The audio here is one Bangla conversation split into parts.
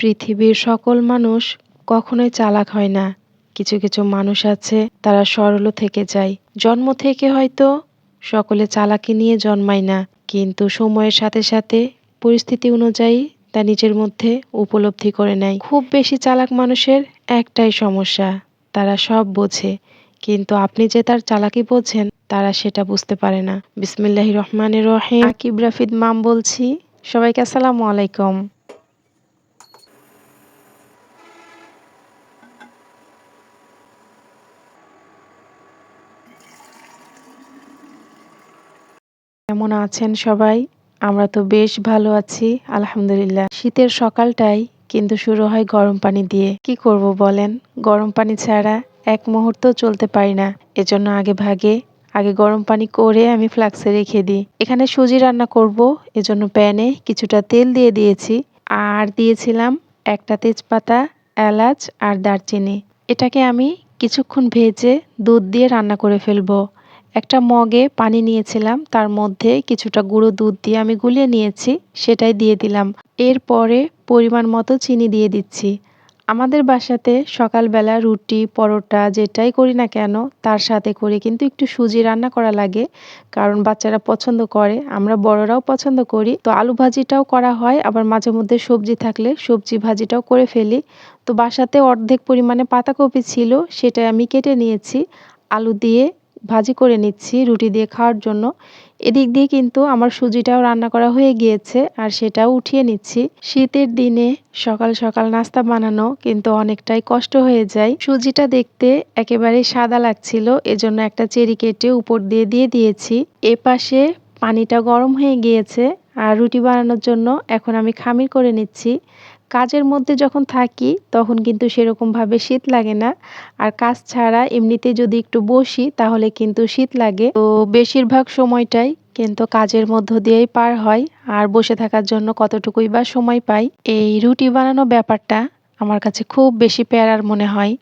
পৃথিবীর সকল মানুষ কখনোই চালাক হয় না। কিছু কিছু মানুষ আছে, তারা সরল থেকে যায়। জন্ম থেকে হয়তো সকলে চালাকি নিয়ে জন্মায় না, কিন্তু সময়ের সাথে সাথে পরিস্থিতি অনুযায়ী তা নিজের মধ্যে উপলব্ধি করে নেয়। খুব বেশি চালাক মানুষের একটাই সমস্যা, তারা সব বোঝে, কিন্তু আপনি যে তার চালাকি বোঝেন, তারা সেটা বুঝতে পারে না। বিসমিল্লাহ রহমানের রহিম। আকিব রাফিদ মাম বলছি, সবাইকে আসসালামু আলাইকুম। কেমন আছেন সবাই? আমরা তো বেশ ভালো আছি, আলহামদুলিল্লাহ। শীতের সকালটাই কিন্তু শুরু হয় গরম পানি দিয়ে। কি করব বলেন? গরম পানি ছাড়া এক মুহূর্ত চলতে পারি না। এজন্য আগে ভাগে, আগে গরম পানি করে আমি ফ্লাক্সে রেখে দিই। এখানে সুজি রান্না করব, এজন্য প্যানে কিছুটা তেল দিয়ে দিয়েছি। আর দিয়েছিলাম একটা তেজপাতা, এলাচ আর দারচিনি। এটাকে আমি কিছুক্ষণ ভেজে দুধ দিয়ে রান্না করে ফেলব। একটা মগে পানি নিয়েছিলাম, তার মধ্যে কিছুটা গুঁড়ো দুধ দিয়ে আমি গুলিয়ে নিয়েছি, সেটাই দিয়ে দিলাম। এরপরে পরিমাণ মতো চিনি দিয়ে দিচ্ছি। আমাদের বাসাতে সকালবেলা রুটি, পরোটা যেটাই করি না কেন, তার সাথে করে কিন্তু একটু সুজি রান্না করা লাগে, কারণ বাচ্চারা পছন্দ করে, আমরা বড়রাও পছন্দ করি। তো আলু ভাজিটাও করা হয়, আবার মাঝে মধ্যে সবজি থাকলে সবজি ভাজিটাও করে ফেলি। তো বাসাতে অর্ধেক পরিমাণে পাতাকপি ছিল সেটা আমি কেটে নিয়েছি। আলু দিয়ে ভাজি করে নিচ্ছি, রুটি দিয়ে খাওয়ার জন্য। এদিক দিয়ে কিন্তু আমার সুজিটাও রান্না করা হয়ে গিয়েছে আর সেটাও উঠিয়ে নিচ্ছি। শীতের দিনে সকাল সকাল নাস্তা বানানো কিন্তু অনেকটাই কষ্ট হয়ে যায়। সুজিটা দেখতে একেবারে সাদা লাগছিল, এজন্য একটা চেরি কেটে উপর দিয়ে দিয়ে দিয়েছি। এ পাশে পানিটা গরম হয়ে গিয়েছে আর রুটি বানানোর জন্য এখন আমি খামির করে নিচ্ছি। কাজের মধ্যে যখন থাকি, তখন কিন্তু সেরকমভাবে শীত লাগে না। আর কাজ ছাড়া এমনিতে যদি একটু বসি, তাহলে কিন্তু শীত লাগে। তো বেশিরভাগ সময়টাই কিন্তু কাজের মধ্য দিয়েই পার হয়। আর বসে থাকার জন্য কতটুকুই বা সময় পাই? এই রুটি বানানো ব্যাপারটা আমার কাছে খুব বেশি প্যারার মনে হয়।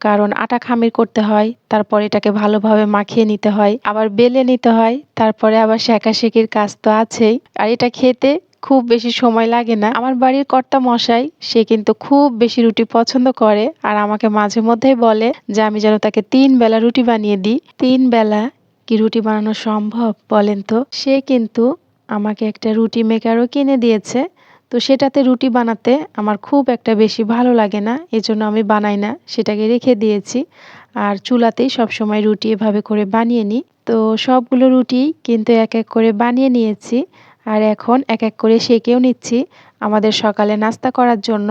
কারণ আটা খামির করতে হয়, তারপর এটাকে ভালোভাবে মাখিয়ে নিতে হয়, আবার বেলে নিতে হয়, তারপরে আবার শেখাশেখির কাজ তো আছেই। আর এটা খেতে খুব বেশি সময় লাগে না। আমার বাড়ির কর্তা মশাই, সে কিন্তু খুব বেশি রুটি পছন্দ করে আর আমাকে মাঝে মধ্যেই বলে যে, আমি যেন তাকে তিন বেলা রুটি বানিয়ে দিই। তিন বেলা কি রুটি বানানো সম্ভব বলেন তো? সে কিন্তু আমাকে একটা রুটি মেকারও কিনে দিয়েছে। তো সেটাতে রুটি বানাতে আমার খুব একটা বেশি ভালো লাগে না, এজন্য আমি বানাই না, সেটাকে রেখে দিয়েছি। আর চুলাতেই সবসময় রুটি এভাবে করে বানিয়ে নিই। তো সবগুলো রুটি কিন্তু এক এক করে বানিয়ে নিয়েছি। আর এখন এক এক করে সেকেও নিচ্ছি। আমাদের সকালে নাস্তা করার জন্য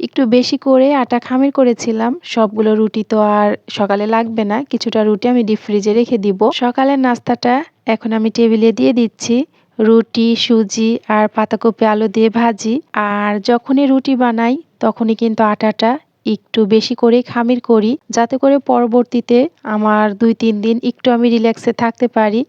একটু বেশি করে আটা খামির করেছিলাম। সবগুলো রুটি তো আর সকালে লাগবে না, কিছুটা রুটি আমি ডিপ ফ্রিজে রেখে দিব। সকালের নাস্তাটা এখন আমি টেবিলে দিয়ে দিচ্ছি। রুটি, সুজি আর পাতাকপি আলু দিয়ে ভাজি। আর যখনই রুটি বানাই, তখনই কিন্তু আটাটা একটু বেশি করে খামির করি, যাতে করে পরবর্তীতে আমার দুই, তিন দিন একটু আমি রিল্যাক্সে থাকতে পারি।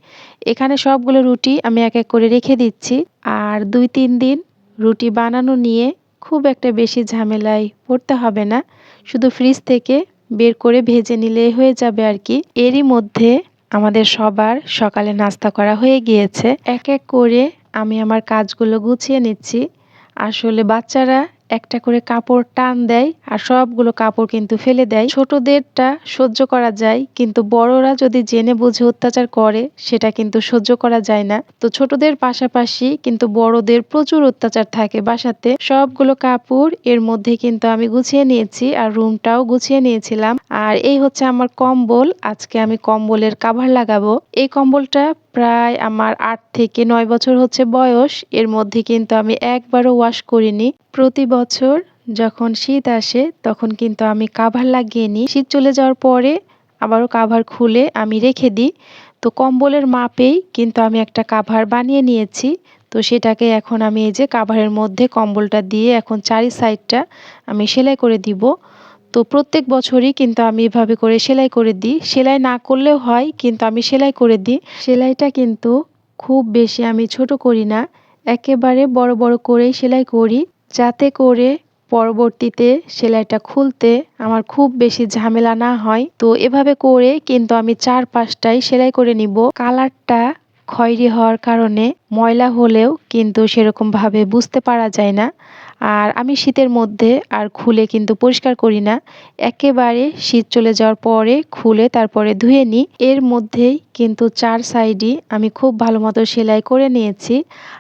এখানে সবগুলো রুটি আমি এক এক করে রেখে দিচ্ছি। আর দুই, তিন দিন রুটি বানানো নিয়ে খুব একটা বেশি ঝামেলায় পড়তে হবে না। শুধু ফ্রিজ থেকে বের করে ভেজে নিলে হয়ে যাবে আর কি। এরই মধ্যে আমাদের সবার সকালে নাস্তা করা হয়ে গিয়েছে। এক এক করে আমি আমার কাজগুলো গুছিয়ে নিচ্ছি। আসলে বাচ্চারা একটা করে কাপড় টান দেয় আর সবগুলো কাপড় কিন্তু ফেলে দেয়। ছোটদেরটা সহ্য করা যায়, কিন্তু বড়রা যদি জেনে বুঝে অত্যাচার করে, সেটা কিন্তু সহ্য করা যায় না। তো ছোটদের পাশাপাশি কিন্তু বড়দের প্রচুর অত্যাচার থাকে বাসাতে। সবগুলো কাপড় এর মধ্যে কিন্তু আমি গুছিয়ে নিয়েছি আর রুমটাও গুছিয়ে নিয়েছিলাম। আর এই হচ্ছে আমার কম্বল। আজকে আমি কম্বলের কাভার লাগাবো। এই কম্বলটা প্রায় আমার আট থেকে নয় বছর হচ্ছে বয়স। এর মধ্যে কিন্তু আমি একবারও ওয়াশ করিনি। প্রতি বছর যখন শীত আসে, তখন কিন্তু আমি কাভার লাগিয়ে নিই। শীত চলে যাওয়ার পরে আবারও কাভার খুলে আমি রেখে দিই। তো কম্বলের মাপেই কিন্তু আমি একটা কাভার বানিয়ে নিয়েছি। তো সেটাকে এখন আমি এই যে কাভারের মধ্যে কম্বলটা দিয়ে এখন চারি সাইডটা আমি সেলাই করে দিব। তো প্রত্যেক বছরই কিন্তু আমি এভাবে করে সেলাই করে দিই। সেলাই না করলেও হয়, কিন্তু আমি সেলাই করে দিই। সেলাইটা কিন্তু খুব বেশি আমি ছোট করি না। একেবারে বড় বড় করেই সেলাই করি, যাতে করে পরবর্তীতে সেলাইটা খুলতে আমার খুব বেশি ঝামেলা না হয়। তো এভাবে করে কিন্তু আমি চার পাঁচটাই সেলাই করে নিব। কালারটা খয়েরি হওয়ার কারণে ময়লা হলেও কিন্তু সেরকমভাবে বুঝতে পারা যায় না। আর আমি শীতের মধ্যে আর খুলে কিন্তু পরিষ্কার করি না। একেবারে শীত চলে যাওয়ার পরে খুলে তারপরে ধুয়ে নিই। এর মধ্যেই কিন্তু চার সাইডই আমি খুব ভালো মতো সেলাই করে নিয়েছি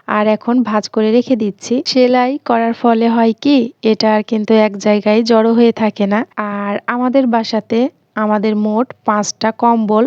আর এখন ভাজ করে রেখে দিচ্ছি। সেলাই করার ফলে হয় কি, এটা আর কিন্তু এক জায়গায় জড়ো হয়ে থাকে না। আর আমাদের বাসাতে আমাদের মোট পাঁচটা কম্বল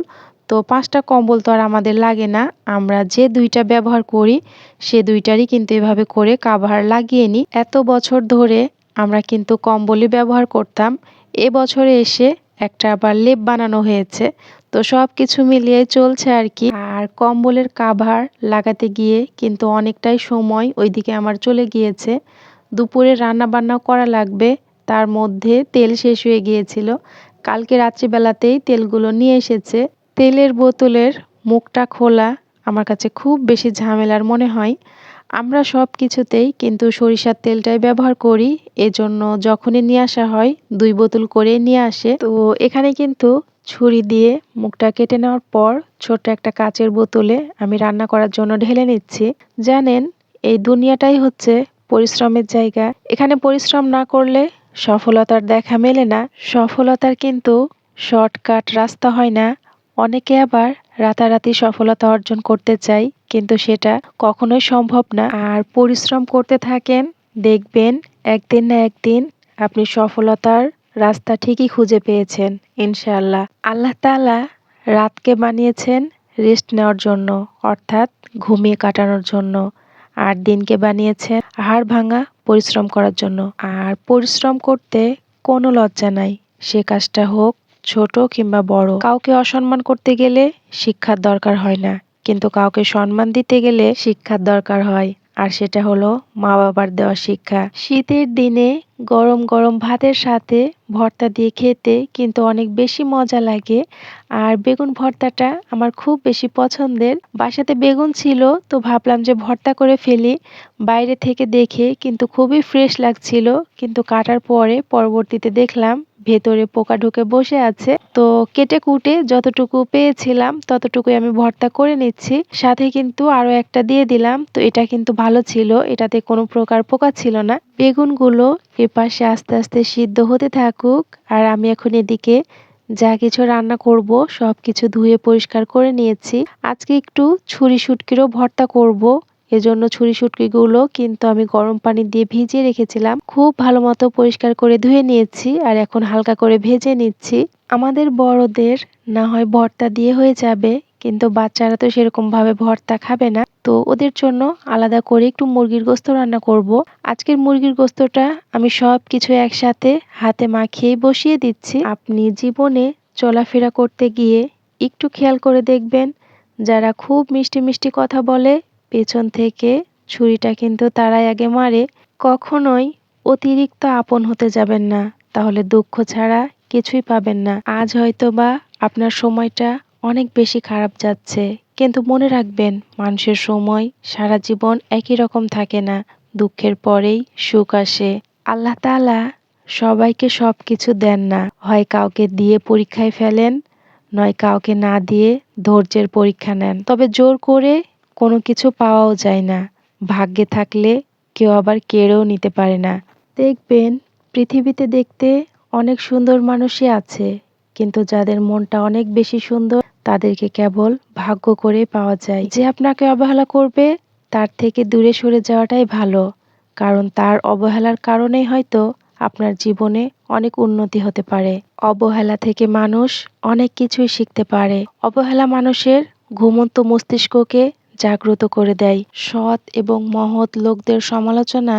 তো পাঁচটা কম্বল তো আর আমাদের লাগে না। আমরা যে দুইটা ব্যবহার করি, সে দুইটারই কিন্তু এভাবে করে কাভার লাগিয়ে নিই। এত বছর ধরে আমরা কিন্তু কম্বলই ব্যবহার করতাম। এ বছরে এসে একটা আবার লেপ বানানো হয়েছে। তো সব কিছু মিলিয়ে চলছে আর কি। আর কম্বলের কাভার লাগাতে গিয়ে কিন্তু অনেকটাই সময় ওইদিকে আমার চলে গিয়েছে। দুপুরে রান্না বান্নাও করা লাগবে, তার মধ্যে তেল শেষ হয়ে গিয়েছিল। কালকে রাত্রিবেলাতেই তেলগুলো নিয়ে এসেছে। তেলের বোতলের মুখটা খোলা আমার কাছে খুব বেশি ঝামেলার মনে হয়। আমরা সব কিছুতেই কিন্তু সরিষার তেলটাই ব্যবহার করি। এজন্য যখনই নিয়ে আসা হয়, দুই বোতল করে নিয়ে আসে। তো এখানে কিন্তু ছুরি দিয়ে মুখটা কেটে নেওয়ার পর ছোট্ট একটা কাচের বোতলে আমি রান্না করার জন্য ঢেলে নিচ্ছি। জানেন, এই দুনিয়াটাই হচ্ছে পরিশ্রমের জায়গা। এখানে পরিশ্রম না করলে সফলতার দেখা মেলে না। সফলতার কিন্তু শর্টকাট রাস্তা হয় না। অনেকে আবার রাতারাতি সফলতা অর্জন করতে চাই, কিন্তু সেটা কখনোই সম্ভব না। আর পরিশ্রম করতে থাকেন, দেখবেন একদিন না একদিন আপনি সফলতার রাস্তা ঠিকই খুঁজে পেয়েছেন, ইনশাআল্লাহ। আল্লাহ তালা রাতকে বানিয়েছেন রেস্ট নেওয়ার জন্য, অর্থাৎ ঘুমিয়ে কাটানোর জন্য। আর দিনকে বানিয়েছেন হাড় ভাঙা পরিশ্রম করার জন্য। আর পরিশ্রম করতে কোনো লজ্জা নাই, সে কাজটা হোক ছোট কিংবা বড়, কাউকে অসম্মান করতে গেলে শিক্ষার দরকার হয় না। কিন্তু কাউকে সম্মান দিতে গেলে শিক্ষার দরকার হয়। আর সেটা হলো মা বাবার দেওয়া শিক্ষা। শীতের দিনে গরম গরম ভাতের সাথে ভর্তা দিয়ে খেতে কিন্তু অনেক বেশি মজা লাগে। আর বেগুন ভর্তাটা আমার খুব বেশি পছন্দের। বাসাতে বেগুন ছিল, তো ভাবলাম যে ভর্তা করে ফেলি। বাইরে থেকে দেখে কিন্তু খুবই ফ্রেশ লাগছিল। কিন্তু কাটার পরে পরবর্তীতে দেখলাম ভেতরে পোকা ঢুকে বসে আছে। তো কেটে কুটে যতটুকু পেয়েছিলাম, ততটুকুই আমি ভর্তা করে নিচ্ছি। সাথে কিন্তু আরও একটা দিয়ে দিলাম। তো এটা কিন্তু ভালো ছিল। এটাতে কোনো প্রকার পোকা ছিল না। বেগুনগুলো এপাশে আস্তে আস্তে সিদ্ধ হতে থাকুক। আর আমি এখন এদিকে যা কিছু রান্না করব সব কিছু ধুয়ে পরিষ্কার করে নিয়েছি। আজকে একটু ছুরি শুটকিরও ভর্তা করব। এজন্য ছুরি শুটকিগুলো কিন্তু আমি গরম পানি দিয়ে ভিজিয়ে রেখেছিলাম। খুব ভালো মতো পরিষ্কার করে ধুয়ে নিয়েছি আর এখন হালকা করে ভেজে নিচ্ছি। আমাদের বড়দের না হয় ভর্তা দিয়ে হয়ে যাবে, কিন্তু বাচ্চারা তো সেরকম ভাবে ভর্তা খাবে না। তো ওদের জন্য আলাদা করে একটু মুরগির গোস্ত রান্না করব। আজকের মুরগির গোস্তটা আমি সব কিছু একসাথে হাতে মাখিয়ে বসিয়ে দিচ্ছি। আপনি জীবনে চলাফেরা করতে গিয়ে একটু খেয়াল করে দেখবেন, যারা খুব মিষ্টি মিষ্টি কথা বলে পেছন থেকে ছুরিটা কিন্তু তারাই আগে মারে, কখনোই অতিরিক্ত আপন হতে যাবেন না। তাহলে দুঃখ ছাড়া কিছুই পাবেন না। আজ হয়তো বা আপনার সময়টা অনেক বেশি খারাপ যাচ্ছে। কিন্তু মনে রাখবেন, মানুষের সময় সারা জীবন একই রকম থাকে না। দুঃখের পরেই সুখ আসে। আল্লাহ তালা সবাইকে সব কিছু দেন না। হয় কাউকে দিয়ে পরীক্ষায় ফেলেন, নয় কাউকে না দিয়ে ধৈর্যের পরীক্ষা নেন। তবে জোর করে কোনো কিছু পাওয়াও যায় না। ভাগ্যে থাকলে কেউ আবার কেড়েও নিতে পারে না। দেখবেন, পৃথিবীতে দেখতে অনেক সুন্দর মানুষই আছে, কিন্তু যাদের মনটা অনেক বেশি সুন্দর, তাদেরকে কেবল ভাগ্য করে পাওয়া যায়। যে আপনাকে অবহেলা করবে, তার থেকে দূরে সরে যাওয়াটাই ভালো, কারণ তার অবহেলার কারণেই হয়তো আপনার জীবনে অনেক উন্নতি হতে পারে। অবহেলা থেকে মানুষ অনেক কিছুই শিখতে পারে। অবহেলা মানুষের ঘুমন্ত মস্তিষ্ককে জাগ্রত করে দেয়। সৎ এবং মহৎ লোকদের সমালোচনা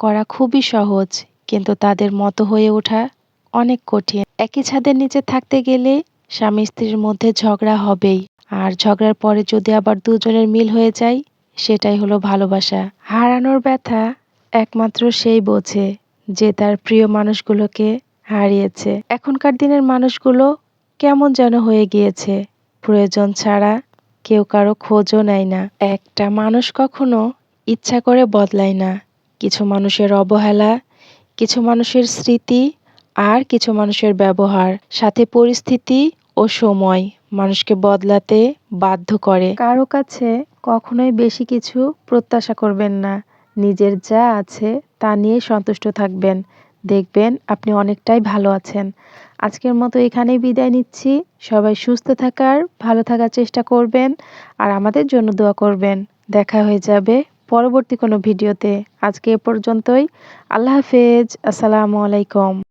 করা খুবই সহজ, কিন্তু তাদের মতো হয়ে ওঠা অনেক কঠিন। একই ছাদের নিচে থাকতে গেলে স্বামী স্ত্রীর মধ্যে ঝগড়া হবেই, আর ঝগড়ার পরে যদি আবার দুজনের মিল হয়ে যায়, সেটাই হলো ভালোবাসা। হারানোর ব্যথা একমাত্র সেই বোঝে যে তার প্রিয় মানুষগুলোকে হারিয়েছে। এখনকার দিনের মানুষগুলো কেমন যেন হয়ে গিয়েছে। প্রয়োজন ছাড়া কেউ কারও খোঁজও নেয় না। একটা মানুষ কখনো ইচ্ছা করে বদলায় না। কিছু মানুষের অবহেলা, কিছু মানুষের স্মৃতি আর কিছু মানুষের ব্যবহার, সাথে পরিস্থিতি ও সময় মানুষকে বদলাতে বাধ্য করে। কারও কাছে কখনোই বেশি কিছু প্রত্যাশা করবেন না। নিজের যা আছে তা নিয়ে সন্তুষ্ট থাকবেন। দেখবেন আপনি অনেকটাই ভালো আছেন। আজকের মতো এখানেই বিদায় নিচ্ছি। সবাই সুস্থ থাকার, ভালো থাকার চেষ্টা করবেন আর আমাদের জন্য দোয়া করবেন। দেখা হয়ে যাবে পরবর্তী কোনো ভিডিওতে। আজকে এ পর্যন্তই। আল্লাহ হাফেজ। আসসালামু আলাইকুম।